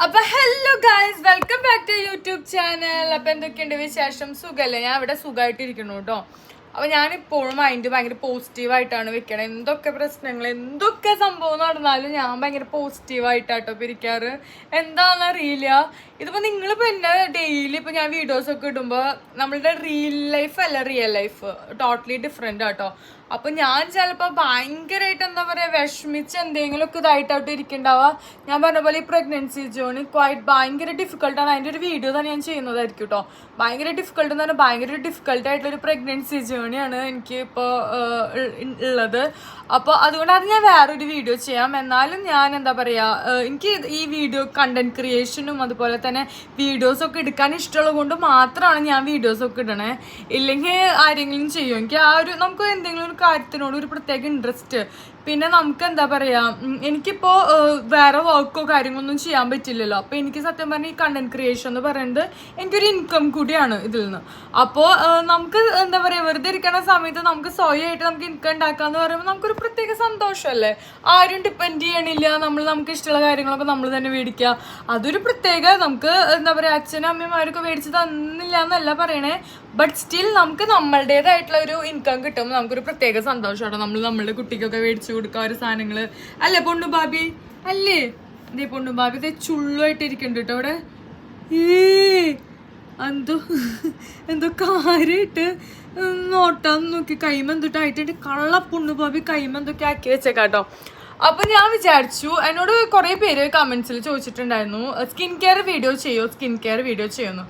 അപ്പൊ hello guys welcome back to YouTube channel അപ്പൊ എന്തൊക്കെയുണ്ട് വിശേഷം? സുഖല്ലേ? ഞാൻ ഇവിടെ സുഖമായിട്ടിരിക്കുന്നു കേട്ടോ അപ്പൊ ഞാൻ ഇപ്പോഴും മൈൻഡ് ഭയങ്കര പോസിറ്റീവായിട്ടാണ് വെക്കണത് എന്തൊക്കെ പ്രശ്നങ്ങൾ എന്തൊക്കെ സംഭവം നടന്നാലും ഞാൻ ഭയങ്കര പോസിറ്റീവായിട്ടാട്ടോ ഇപ്പൊ ഇരിക്കാറ്. എന്താണെന്ന് ഇതിപ്പോ നിങ്ങളിപ്പോ എന്നെ ഡെയിലി ഇപ്പൊ ഞാൻ വീഡിയോസ് ഒക്കെ ഇടുമ്പോ നമ്മളുടെ റിയൽ ലൈഫ് അല്ല റിയൽ ലൈഫ് ടോട്ടലി ഡിഫറെന്റ് ആട്ടോ. അപ്പൊ ഞാൻ ചിലപ്പോ ഭയങ്കരമായിട്ട് എന്താ പറയാ വിഷമിച്ച് എന്തെങ്കിലും ഒക്കെ ഇതായിട്ടായിട്ട് ഇരിക്കണ്ടാവുക ഞാൻ പറഞ്ഞ പോലെ ഈ പ്രഗ്നൻസി ജേണി ക്വൈറ്റ് ഭയങ്കര ഡിഫിക്കൽട്ടാണ് അതിന്റെ ഒരു വീഡിയോ തന്നെ ഞാൻ ചെയ്യുന്നതായിരിക്കും കേട്ടോ ഭയങ്കര ഡിഫിക്കൽട്ട് എന്ന് പറഞ്ഞാൽ ഭയങ്കര ഡിഫിക്കൽട്ട് ആയിട്ടുള്ള ഒരു പ്രഗ്നൻസി ജേണിയാണ് എനിക്ക് ഇപ്പോൾ ഉള്ളത് അപ്പോൾ അതുകൊണ്ട് അത് ഞാൻ വേറൊരു വീഡിയോ ചെയ്യാം. എന്നാലും ഞാൻ എന്താ പറയാ എനിക്ക് ഈ വീഡിയോ കണ്ടന്റ് ക്രിയേഷനും അതുപോലെ വീഡിയോസ് ഒക്കെ എടുക്കാൻ ഇഷ്ടമുള്ളത് കൊണ്ട് മാത്രമാണ് ഞാൻ വീഡിയോസ് ഒക്കെ ഇടണേ. ഇല്ലെങ്കിൽ ആരെങ്കിലും ചെയ്യും. എനിക്ക് ആ ഒരു നമുക്ക് എന്തെങ്കിലും ഒരു കാര്യത്തിനോട് ഒരു പ്രത്യേക ഇൻട്രസ്റ്റ് പിന്നെ നമുക്ക് എന്താ പറയുക എനിക്കിപ്പോൾ വേറെ വർക്കോ കാര്യങ്ങളൊന്നും ചെയ്യാൻ പറ്റില്ലല്ലോ. അപ്പോൾ എനിക്ക് സത്യം പറഞ്ഞാൽ ഈ കണ്ടന്റ് ക്രിയേഷൻ എന്ന് പറയുന്നത് എനിക്കൊരു ഇൻകം കൂടിയാണ് ഇതിൽ നിന്ന്. അപ്പോൾ നമുക്ക് എന്താ പറയുക വെറുതെ ഇരിക്കുന്ന സമയത്ത് നമുക്ക് സ്വയമായിട്ട് നമുക്ക് ഇൻകം ഉണ്ടാക്കാന്ന് പറയുമ്പോൾ നമുക്കൊരു പ്രത്യേക സന്തോഷമല്ലേ? ആരും ഡിപ്പെൻഡ് ചെയ്യണില്ല. നമ്മൾ നമുക്ക് ഇഷ്ടമുള്ള കാര്യങ്ങളൊക്കെ നമ്മൾ തന്നെ മേടിക്കുക. അതൊരു പ്രത്യേക നമുക്ക് എന്താ പറയുക അച്ഛനും അമ്മമാരൊക്കെ മേടിച്ച് തന്നില്ല എന്നല്ല പറയണേ. ബട്ട് സ്റ്റിൽ നമുക്ക് നമ്മളുടേതായിട്ടുള്ള ഒരു ഇൻകം കിട്ടുമ്പോൾ നമുക്കൊരു പ്രത്യേക സന്തോഷമാണ് നമ്മൾ നമ്മളുടെ കുട്ടിക്കൊക്കെ മേടിച്ചു കൊടുക്കുക ഒരു സാധനങ്ങൾ അല്ലേ പൊണ്ണു ബാബി അല്ലേ? ഇതേ പൊണ്ണു ബാബി ഇതേ ചുള്ളുമായിട്ട് ഇരിക്കുന്നുണ്ട് കേട്ടോ അവിടെ. ഏ എന്തോ എന്തോ കാര്യമായിട്ട് നോട്ടാന്ന് നോക്കി. കൈമ എന്തൊട്ടായിട്ടുണ്ട് കള്ള പൊണ്ണു ബാബി കൈമെന്തൊക്കെ ആക്കി വെച്ചേക്കാട്ടോ. അപ്പൊ ഞാൻ വിചാരിച്ചു എന്നോട് കുറെ പേര് കമന്റ്സിൽ ചോദിച്ചിട്ടുണ്ടായിരുന്നു സ്കിൻ കെയർ വീഡിയോ ചെയ്യോ? സ്കിൻ കെയർ വീഡിയോ ചെയ്യുന്നു?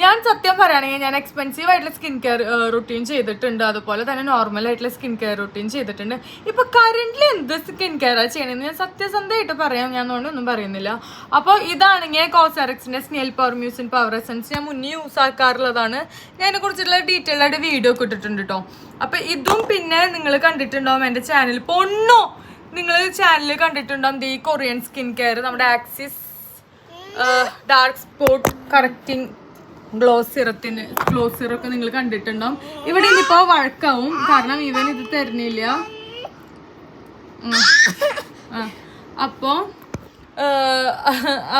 ഞാൻ സത്യം പറയുകയാണെങ്കിൽ ഞാൻ എക്സ്പെൻസീവ് ആയിട്ടുള്ള സ്കിൻ കെയർ റുട്ടീൻ ചെയ്തിട്ടുണ്ട്. അതുപോലെ തന്നെ നോർമൽ ആയിട്ടുള്ള സ്കിൻ കെയർ റുട്ടീൻ ചെയ്തിട്ടുണ്ട്. ഇപ്പൊ കറന്റ് എന്ത് സ്കിൻ കെയർ ആ ചെയ്യണമെന്ന് ഞാൻ സത്യസന്ധമായിട്ട് പറയാം. ഞാൻ അതുകൊണ്ട് ഒന്നും പറയുന്നില്ല. അപ്പോൾ ഇതാണെങ്കിൽ കോസാറക്സിന്റെ snail power mucin power essence ഞാൻ മുന്നേ യൂസ് ആക്കാറുള്ളതാണ്. ഞാൻ അതിനെ കുറിച്ചുള്ള ഡീറ്റെയിൽ ആയിട്ട് വീഡിയോ ഒക്കെ ഇട്ടിട്ടുണ്ട് കേട്ടോ അപ്പൊ ഇതും പിന്നെ നിങ്ങൾ കണ്ടിട്ടുണ്ടാവും എന്റെ ചാനൽ പൊണ്ണോ? നിങ്ങൾ ചാനലിൽ കണ്ടിട്ടുണ്ടാവും ദീ കൊറിയൻ സ്കിൻ കെയർ നമ്മുടെ Axis dark spot correcting glow സിറത്തിന് glow സിറൊക്കെ നിങ്ങൾ കണ്ടിട്ടുണ്ടാവും ഇവിടെ ഇനിയിപ്പോ വഴക്കാവും. കാരണം ഇവൻ ഇത് തരുന്നില്ല. അപ്പോ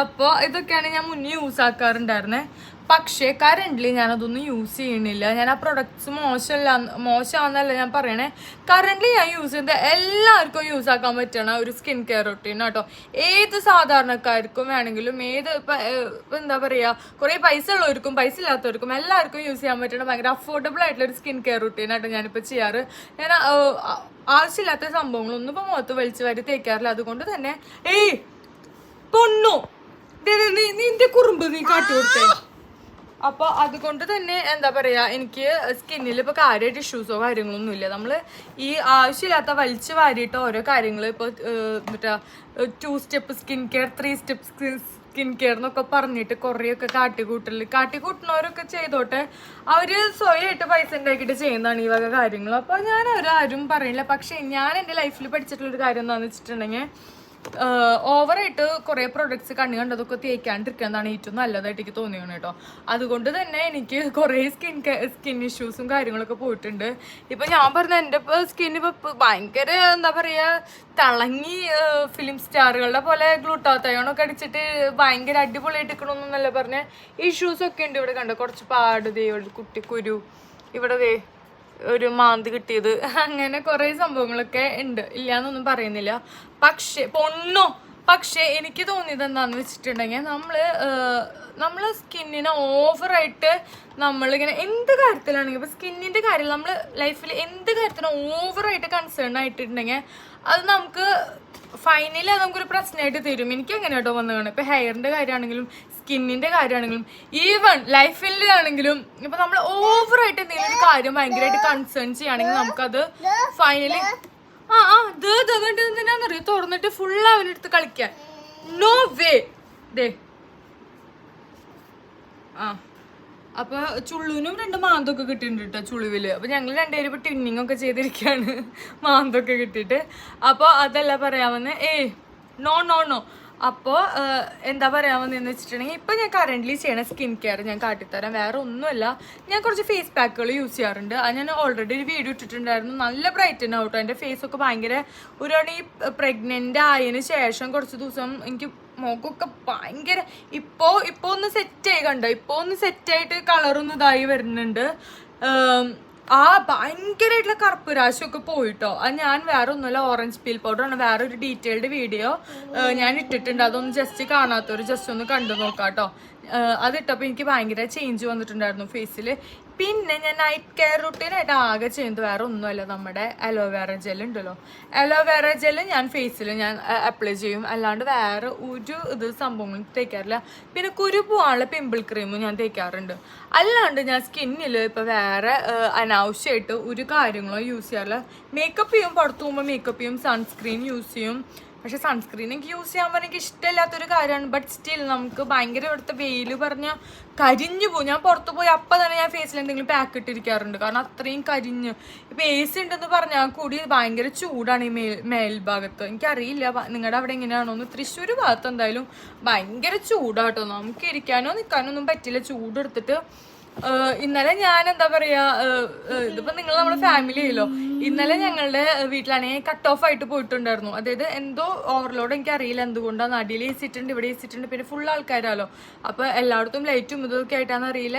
അപ്പോ ഇതൊക്കെയാണ് ഞാൻ മുന്നേ യൂസ് ആക്കാറുണ്ടായിരുന്നേ. പക്ഷേ കറന്റ്ലി ഞാനതൊന്നും യൂസ് ചെയ്യണില്ല ഞാൻ ആ പ്രൊഡക്ട്സ് മോശമല്ല മോശമാണെന്നല്ല ഞാൻ പറയണേ. കറന്റ്ലി ഞാൻ യൂസ് ചെയ്യുന്നത് എല്ലാവർക്കും യൂസ് ആക്കാൻ പറ്റണ ഒരു സ്കിൻ കെയർ റൊട്ടീൻ കേട്ടോ ഏത് സാധാരണക്കാർക്കും വേണമെങ്കിലും ഏത് എന്താ പറയുക കുറേ പൈസ ഉള്ളവർക്കും പൈസ ഇല്ലാത്തവർക്കും എല്ലാവർക്കും യൂസ് ചെയ്യാൻ പറ്റണ ഭയങ്കര അഫോർഡബിൾ ആയിട്ടുള്ള ഒരു സ്കിൻ കെയർ റൊട്ടീൻ ആയിട്ട് ഞാനിപ്പോൾ ചെയ്യാറ്. ഞാൻ ആവശ്യമില്ലാത്ത സംഭവങ്ങളൊന്നും ഇപ്പോൾ മുഖത്ത് വലിച്ചു വരി തേക്കാറില്ല. അതുകൊണ്ട് തന്നെ ഏയ് പൊണ്ണു. നിന്റെ കുറുമ്പ് നീ കാട്ടി കൊടുത്തേ. അപ്പൊ അതുകൊണ്ട് തന്നെ എന്താ പറയാ എനിക്ക് സ്കിന്നിൽ ഇപ്പൊ കാര്യമായിട്ട് ഇഷ്യൂസോ കാര്യങ്ങളൊന്നും ഇല്ല. നമ്മൾ ഈ ആവശ്യമില്ലാത്ത വലിച്ചു വാരിയിട്ട് ഓരോ കാര്യങ്ങൾ ഇപ്പൊ മറ്റേ two step skin care three step skin skin care എന്നൊക്കെ പറഞ്ഞിട്ട് കുറേയൊക്കെ കാട്ടിക്കൂട്ടൽ കാട്ടിക്കൂട്ടുന്നവരൊക്കെ ചെയ്തോട്ടെ അവർ സ്വയമായിട്ട് പൈസ ഉണ്ടാക്കിയിട്ട് ചെയ്യുന്നതാണ് ഈ വക കാര്യങ്ങൾ അപ്പൊ ഞാൻ അവരാരും പറയില്ല. പക്ഷെ ഞാൻ എന്റെ ലൈഫിൽ പഠിച്ചിട്ടുള്ളൊരു കാര്യം എന്താണെന്ന് വെച്ചിട്ടുണ്ടെങ്കിൽ ഓവറായിട്ട് കുറേ പ്രൊഡക്ട്സ് കണ്ണു കണ്ടതൊക്കെ തേക്കാണ്ടിരിക്കുന്നതാണ് ഏറ്റവും നല്ലതായിട്ട് എനിക്ക് തോന്നിയാണ് കേട്ടോ. അതുകൊണ്ട് തന്നെ എനിക്ക് കുറേ സ്കിൻ സ്കിൻ ഇഷ്യൂസും കാര്യങ്ങളൊക്കെ പോയിട്ടുണ്ട്. ഇപ്പൊ ഞാൻ പറഞ്ഞ എന്റെ സ്കിൻ ഇപ്പൊ ഭയങ്കര എന്താ പറയാ തിളങ്ങി ഫിലിം സ്റ്റാറുകളുടെ പോലെ ഗ്ലൂട്ടാത്തയോണൊക്കെ അടിച്ചിട്ട് ഭയങ്കര അടിപൊളിയായിട്ട് നിൽക്കണമെന്നല്ല പറഞ്ഞ. ഇഷ്യൂസൊക്കെ ഉണ്ട് ഇവിടെ കണ്ടോ? കുറച്ച് പാടുതേ ദേ ഒരു കുട്ടി കുരു. ഇവിടെ ഒരു മാന്ത് കിട്ടിയത്. അങ്ങനെ കുറെ സംഭവങ്ങളൊക്കെ ഉണ്ട്. ഇല്ലാന്നൊന്നും പറയുന്നില്ല. പക്ഷെ പൊണ്ണോ? പക്ഷെ എനിക്ക് തോന്നിയത് എന്താന്ന് വെച്ചിട്ടുണ്ടെങ്കിൽ നമ്മൾ ഏഹ്, നമ്മൾ സ്കിന്നിനെ ഓവറായിട്ട് നമ്മളിങ്ങനെ എന്ത് കാര്യത്തിലാണെങ്കിൽ ഇപ്പൊ സ്കിന്നിന്റെ കാര്യം നമ്മൾ ലൈഫിൽ എന്ത് കാര്യത്തിനും ഓവറായിട്ട് കൺസേൺ ആയിട്ടുണ്ടെങ്കിൽ അത് നമുക്ക് ഫൈനലി അത് നമുക്കൊരു പ്രശ്നമായിട്ട് തരും. എനിക്ക് അങ്ങനെ കേട്ടോ വന്നു കാണും ഇപ്പൊ ഹെയറിന്റെ കാര്യമാണെങ്കിലും സ്കിന്നിന്റെ കാര്യമാണെങ്കിലും ഈവൺ ലൈഫിലാണെങ്കിലും ഇപ്പൊ നമ്മൾ ഓവറായിട്ട് എന്തെങ്കിലും ഒരു കാര്യം ഭയങ്കരമായിട്ട് കൺസേൺ ചെയ്യുകയാണെങ്കിൽ നമുക്കത് ഫൈനലി ആ ആ ഇത് വേണ്ടത് എന്തിനാന്നറിയോ? തുറന്നിട്ട് ഫുൾ അവനെടുത്ത് കളിക്കാൻ. നോ വേ ദേ. ആ. അപ്പൊ ചുള്ളുവിനും രണ്ട് മാന്തൊക്കെ കിട്ടിയിട്ടുണ്ട് കേട്ടോ ചുളുവിൽ. അപ്പൊ ഞങ്ങൾ രണ്ടുപേരും ഇപ്പൊ ടിന്നിങ് ഒക്കെ ചെയ്തിരിക്കുകയാണ് മാന്തൊക്കെ കിട്ടിയിട്ട്. അപ്പൊ അതല്ല പറയാമെന്ന് ഏ നോ നോ നോ അപ്പോൾ എന്താ പറയാമെന്ന് വെച്ചിട്ടുണ്ടെങ്കിൽ ഇപ്പം ഞാൻ കറന്റ്ലി ചെയ്യണ സ്കിൻ കെയർ ഞാൻ കാട്ടിത്തരാം. വേറെ ഒന്നുമല്ല. ഞാൻ കുറച്ച് ഫേസ് പാക്കുകൾ യൂസ് ചെയ്യാറുണ്ട്. അത് ഞാൻ ഓൾറെഡി ഒരു വീഡിയോ ഇട്ടിട്ടുണ്ടായിരുന്നു. നല്ല ബ്രൈറ്റൻ ആവട്ടോ എന്റെ ഫേസ് ഒക്കെ ഭയങ്കര ഒരു ഈ പ്രഗ്നന്റ് ആയതിന് ശേഷം കുറച്ച് ദിവസം എനിക്ക് മുഖമൊക്കെ ഭയങ്കര ഇപ്പോ ഇപ്പൊ ഒന്ന് സെറ്റ് ആയി കണ്ടോ? ഇപ്പൊ ഒന്ന് സെറ്റ് ആയിട്ട് കളറൊന്നും ഇതായി വരുന്നുണ്ട്. ആ ഭയങ്കരമായിട്ടുള്ള കറുപ്പ് രാശിയൊക്കെ പോയിട്ടോ? അത് ഞാൻ വേറെ ഒന്നുമില്ല ഓറഞ്ച് പീൽ പൗഡർ ആണ്. വേറെ ഒരു ഡീറ്റെയിൽഡ് വീഡിയോ ഞാൻ ഇട്ടിട്ടുണ്ട്. അതൊന്ന് ജസ്റ്റ് കാണാത്തവർ ജസ്റ്റ് ഒന്ന് കണ്ടു നോക്കാം കേട്ടോ അതിട്ടപ്പോൾ എനിക്ക് ഭയങ്കര ചേഞ്ച് വന്നിട്ടുണ്ടായിരുന്നു ഫേസിൽ പിന്നെ ഞാൻ നൈറ്റ് കെയർ റുട്ടീനായിട്ട് ആകെ ചെയ്യുന്നത് വേറെ ഒന്നുമല്ല. നമ്മുടെ അലോവേറ ജെൽ ഉണ്ടല്ലോ. അലോവേറ ജെൽ ഞാൻ ഫേസിൽ ഞാൻ അപ്ലൈ ചെയ്യും. അല്ലാണ്ട് വേറെ ഒരു ഇത് സംഭവങ്ങളും തേക്കാറില്ല. പിന്നെ കുരു പോകാനുള്ള പിമ്പിൾ ക്രീമും ഞാൻ തേക്കാറുണ്ട്. അല്ലാണ്ട് ഞാൻ സ്കിന്നിൽ ഇപ്പോൾ വേറെ അനാവശ്യമായിട്ട് ഒരു കാര്യങ്ങളോ യൂസ് ചെയ്യാറില്ല. മേക്കപ്പ് ചെയ്യും പുറത്തു പോകുമ്പോൾ മേക്കപ്പ് ചെയ്യും സൺസ്ക്രീൻ യൂസ് ചെയ്യും. പക്ഷെ സൺസ്ക്രീൻ എനിക്ക് യൂസ് ചെയ്യാൻ പറഞ്ഞാൽ എനിക്ക് ഇഷ്ടമില്ലാത്തൊരു കാര്യമാണ്. ബട്ട് സ്റ്റിൽ നമുക്ക് ഭയങ്കര ഇവിടുത്തെ വെയിൽ പറഞ്ഞാൽ കരിഞ്ഞു പോകും ഞാൻ പുറത്ത് പോയി അപ്പം തന്നെ ഞാൻ ഫേസിൽ എന്തെങ്കിലും പാക്ക് ഇട്ടിരിക്കാറുണ്ട്. കാരണം അത്രയും കരിഞ്ഞ്. ഇപ്പം എ സി ഉണ്ടെന്ന് പറഞ്ഞാൽ കൂടി ഭയങ്കര ചൂടാണ് ഈ മേൽ മേൽഭാഗത്ത്. എനിക്കറിയില്ല. നിങ്ങളുടെ അവിടെ എങ്ങനെയാണോ ഒന്ന് തൃശ്ശൂർ ഭാഗത്ത് എന്തായാലും ഭയങ്കര ചൂടാട്ടോ. നമുക്ക് ഇരിക്കാനോ നിൽക്കാനോ ഒന്നും പറ്റില്ല. ചൂടെടുത്തിട്ട് ഇന്നലെ ഞാൻ എന്താ പറയാ ഇതിപ്പോ നിങ്ങൾ നമ്മുടെ ഫാമിലി ആയല്ലോ. ഇന്നലെ ഞങ്ങളുടെ വീട്ടിലാണെങ്കിൽ കട്ട് ഓഫ് ആയിട്ട് പോയിട്ടുണ്ടായിരുന്നു. അതായത് എന്തോ ഓവർലോഡ് എനിക്ക് അറിയില്ല എന്തുകൊണ്ടാണ് അടിയിൽ ഏസിട്ടുണ്ട് ഇവിടെ ഏസിട്ടുണ്ട് പിന്നെ ഫുൾ ആൾക്കാരാലോ അപ്പൊ എല്ലായിടത്തും ലൈറ്റും ഇതൊക്കെ ആയിട്ടാന്ന് അറിയില്ല.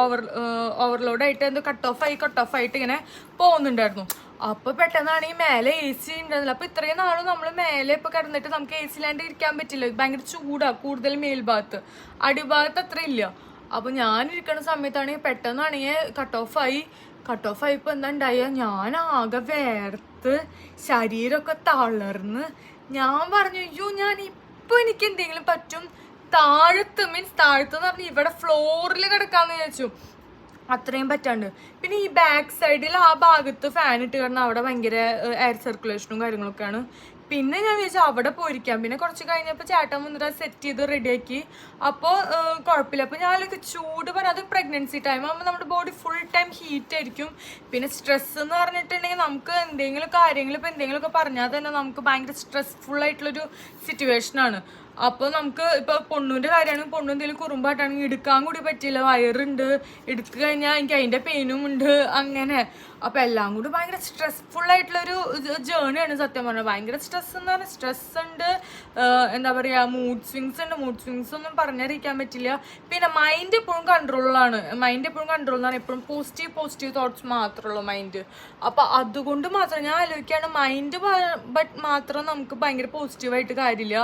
ഓവർ ഓവർലോഡ് ആയിട്ട് എന്തോ കട്ട് ഓഫ് ആയി കട്ട് ഓഫ് ആയിട്ട് ഇങ്ങനെ പോകുന്നുണ്ടായിരുന്നു. അപ്പൊ പെട്ടെന്നാണ് ഈ മേലെ എ സി ഉണ്ടായിരുന്നില്ല അപ്പൊ ഇത്രയും നാളും നമ്മൾ മേലെ ഇപ്പൊ കിടന്നിട്ട് നമുക്ക് എ സി ഇല്ലാണ്ട് ഇരിക്കാൻ പറ്റില്ല. ഭയങ്കര ചൂടാ കൂടുതൽ മേൽഭാഗത്ത്. അടിഭാഗത്ത് അത്ര ഇല്ല. അപ്പൊ ഞാൻ ഇരിക്കുന്ന സമയത്താണെങ്കിൽ പെട്ടെന്നാണെങ്കിൽ കട്ട് ഓഫ് ആയി. കട്ട് ഓഫ് ആയിപ്പോ എന്താ ഉണ്ടായ ഞാൻ ആകെ വേർത്ത് ശരീരമൊക്കെ തളർന്ന് ഞാൻ പറഞ്ഞു അയ്യോ ഞാൻ ഇപ്പൊ എനിക്ക് എന്തെങ്കിലും പറ്റും? താഴത്ത് മീൻസ് താഴത്ത് എന്ന് പറഞ്ഞാൽ ഇവിടെ ഫ്ലോറിൽ കിടക്കാന്ന് വിചാരിച്ചു. അത്രയും പറ്റാണ്ട്. പിന്നെ ഈ ബാക്ക് സൈഡിൽ ആ ഭാഗത്ത് ഫാൻ ഇട്ട് കാരണം അവിടെ ഭയങ്കര എയർ സർക്കുലേഷനും കാര്യങ്ങളൊക്കെയാണ്. പിന്നെ ഞാൻ വിചാരിച്ചു അവിടെ പോയിരിക്കാം. പിന്നെ കുറച്ച് കഴിഞ്ഞപ്പോൾ ചേട്ടൻ വന്നിട്ട് സെറ്റ് ചെയ്ത് റെഡിയാക്കി അപ്പോൾ കുഴപ്പമില്ല. അപ്പോൾ ഞാനൊക്കെ ചൂട് പറഞ്ഞാൽ അത് പ്രഗ്നൻസി ടൈം ആകുമ്പോൾ നമ്മുടെ ബോഡി ഫുൾ ടൈം ഹീറ്റ് ആയിരിക്കും. പിന്നെ സ്ട്രെസ് എന്ന് പറഞ്ഞിട്ടുണ്ടെങ്കിൽ നമുക്ക് എന്തെങ്കിലും കാര്യങ്ങൾ ഇപ്പോൾ എന്തെങ്കിലുമൊക്കെ പറഞ്ഞാൽ തന്നെ നമുക്ക് ഭയങ്കര സ്ട്രെസ്ഫുൾ ആയിട്ടുള്ളൊരു സിറ്റുവേഷൻ ആണ്. അപ്പോൾ നമുക്ക് ഇപ്പോൾ പൊണ്ണൂന്റെ കാര്യമാണെങ്കിൽ പൊണ്ണു എന്തെങ്കിലും കുറുമ്പാട്ടാണെങ്കിൽ എടുക്കാൻ കൂടി പറ്റില്ല. വയറുണ്ട്. എടുത്തു കഴിഞ്ഞാൽ എനിക്ക് അതിന്റെ പെയിനും ഉണ്ട്. അങ്ങനെ. അപ്പോൾ എല്ലാം കൂടി ഭയങ്കര സ്ട്രെസ്ഫുൾ ആയിട്ടുള്ളൊരു ജേണിയാണ് സത്യം പറഞ്ഞാൽ ഭയങ്കര സ്ട്രെസ് എന്ന് പറഞ്ഞാൽ സ്ട്രെസ് ഉണ്ട്. എന്താ പറയുക മൂഡ് സ്വിങ്സ് ഉണ്ട്. മൂഡ് സ്വിങ്സ് ഒന്നും പറഞ്ഞറിയിക്കാൻ പറ്റില്ല. പിന്നെ മൈൻഡ് എപ്പോഴും കൺട്രോളിലാണ് മൈൻഡ് എപ്പോഴും കൺട്രോളിലാണ് എപ്പോഴും പോസിറ്റീവ് പോസിറ്റീവ് തോട്ട്സ് മാത്രമുള്ളൂ മൈൻഡ് അപ്പോൾ അതുകൊണ്ട് മാത്രം ഞാൻ ആലോചിക്കുകയാണ്. മൈൻഡ് ബട്ട് മാത്രം നമുക്ക് ഭയങ്കര പോസിറ്റീവായിട്ട് കാര്യമില്ല.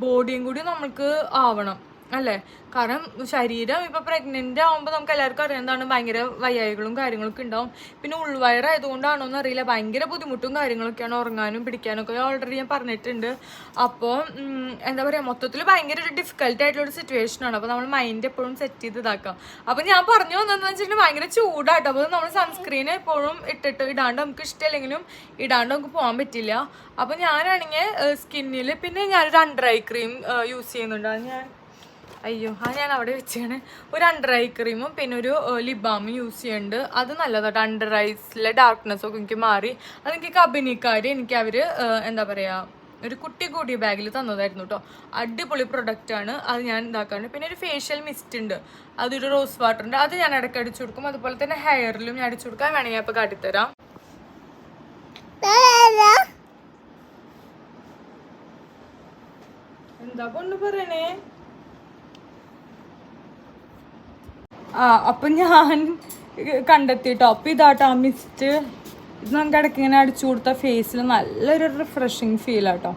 ബോഡിയും കൂടി നമ്മൾക്ക് ആവണം. അല്ലേ? കാരണം ശരീരം ഇപ്പൊ പ്രഗ്നന്റ് ആവുമ്പോൾ നമുക്ക് എല്ലാവർക്കും അറിയാവുന്നതാണ് ഭയങ്കര വയ്യായികളും കാര്യങ്ങളൊക്കെ ഉണ്ടാവും. പിന്നെ ഉൾവയറായതുകൊണ്ടാണോ എന്ന് അറിയില്ല. ഭയങ്കര ബുദ്ധിമുട്ടും കാര്യങ്ങളൊക്കെയാണ് ഉറങ്ങാനും പിടിക്കാനും ഒക്കെ. ഓൾറെഡി ഞാൻ പറഞ്ഞിട്ടുണ്ട്. അപ്പോൾ എന്താ പറയുക മൊത്തത്തിൽ ഭയങ്കര ഒരു ഡിഫിക്കൽട്ട് ആയിട്ടുള്ള സിറ്റുവേഷൻ ആണ്. അപ്പോൾ നമ്മൾ മൈൻഡ് എപ്പോഴും സെറ്റ് ചെയ്ത് ഇതാക്കാം. അപ്പോൾ ഞാൻ പറഞ്ഞു വന്നതെന്ന് വെച്ചിട്ടുണ്ടെങ്കിൽ ഭയങ്കര ചൂടാട്ടോ. അപ്പോൾ നമ്മൾ സൺസ്ക്രീൻ എപ്പോഴും ഇട്ടിട്ട് ഇടാണ്ട് നമുക്ക് ഇഷ്ടമില്ലെങ്കിലും ഇടാണ്ട് നമുക്ക് പോകാൻ പറ്റില്ല. അപ്പോൾ ഞാനാണെങ്കിൽ സ്കിന്നിൽ പിന്നെ ഞാനൊരു അണ്ടർ ഐ ക്രീം യൂസ് ചെയ്യുന്നുണ്ട്. അത് ഞാൻ അയ്യോ അത് ഞാൻ അവിടെ വെച്ചാണ്. ഒരു അണ്ടർ ഐ ക്രീമും പിന്നെ ഒരു ലിപ് ബാമും യൂസ് ചെയ്യുന്നുണ്ട് അത് നല്ലതാട്ടോ അണ്ടർ ഐസിലെ ഡാർക്ക്നെസ് ഒക്കെ എനിക്ക് മാറി. അതെനിക്ക് കമ്പനിക്കാർ എനിക്ക് അവർ എന്താ പറയുക ഒരു കുട്ടി കൂടിയ ബാഗിൽ തന്നതായിരുന്നു കേട്ടോ അടിപൊളി ആണ്. അത് ഞാൻ ഇതാക്കാറുണ്ട് പിന്നെ ഒരു ഫേഷ്യൽ മിസ്റ്റ് ഉണ്ട്. അതൊരു റോസ് വാട്ടർ ഉണ്ട്. അത് ഞാൻ ഇടയ്ക്ക് അടിച്ചു കൊടുക്കും. അതുപോലെ തന്നെ ഹെയറിലും ഞാൻ അടിച്ചു കൊടുക്കാൻ വേണമെങ്കിൽ അപ്പോൾ കാട്ടിത്തരാം. എന്താ കൊണ്ട് പറയണേ? ആ അപ്പൊ ഞാൻ കണ്ടെത്തിട്ടോ അപ്പൊ ഇതാട്ടോ ആ മിസ്റ്റ് ഇത് നമുക്ക് ഇടയ്ക്ക് ഇങ്ങനെ അടിച്ചു കൊടുത്ത ഫേസിൽ നല്ലൊരു റിഫ്രഷിങ് ഫീൽ ആട്ടോ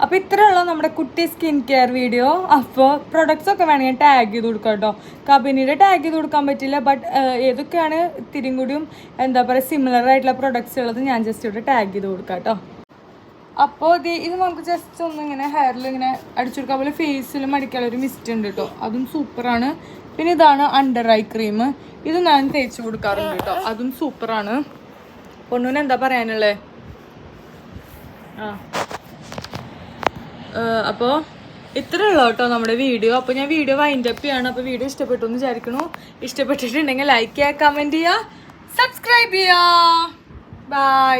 അപ്പൊ ഇത്രയുള്ള നമ്മുടെ കുട്ടി സ്കിൻ കെയർ വീഡിയോ അപ്പോൾ പ്രൊഡക്ട്സ് ഒക്കെ വേണമെങ്കിൽ ടാഗ് ചെയ്ത് കൊടുക്കാം കേട്ടോ കബനിയുടെ ടാഗ് ചെയ്ത് കൊടുക്കാൻ പറ്റില്ല ബട്ട് ഏതൊക്കെയാണ് ഇത്തിരിയും കൂടിയും എന്താ പറയുക സിമിലർ ആയിട്ടുള്ള പ്രൊഡക്ട്സ് ഉള്ളത് ഞാൻ ജസ്റ്റ് ഇവിടെ ടാഗ് ചെയ്ത് കൊടുക്കാം കേട്ടോ അപ്പോൾ ഇത് ഇത് നമുക്ക് ജസ്റ്റ് ഒന്ന് ഇങ്ങനെ ഹെയറിൽ ഇങ്ങനെ അടിച്ചു കൊടുക്കാൻ പോലെ ഫേസിലും അടിക്കാനുള്ള ഒരു മിസ്റ്റ് ഉണ്ട് കേട്ടോ അതും സൂപ്പറാണ് പിന്നെ ഇതാണ് അണ്ടർ ഐ ക്രീം ഇത് ഞാൻ തേച്ച് കൊടുക്കാറുണ്ട് കേട്ടോ അതും സൂപ്പറാണ് പൊണ്ണൂന് എന്താ പറയാനുള്ളത് ആ. അപ്പോൾ ഇത്രേ ഉള്ളൂ കേട്ടോ നമ്മുടെ വീഡിയോ അപ്പോൾ ഞാൻ വീഡിയോ വൈൻഡ് അപ്പ് ചെയ്യാണ്. അപ്പോൾ വീഡിയോ ഇഷ്ടപ്പെട്ടു എന്ന് വിചാരിക്കണു ഇഷ്ടപ്പെട്ടിട്ടുണ്ടെങ്കിൽ ലൈക്ക് ചെയ്യുക കമന്റ് ചെയ്യുക സബ്സ്ക്രൈബ് ചെയ്യുക. ബൈ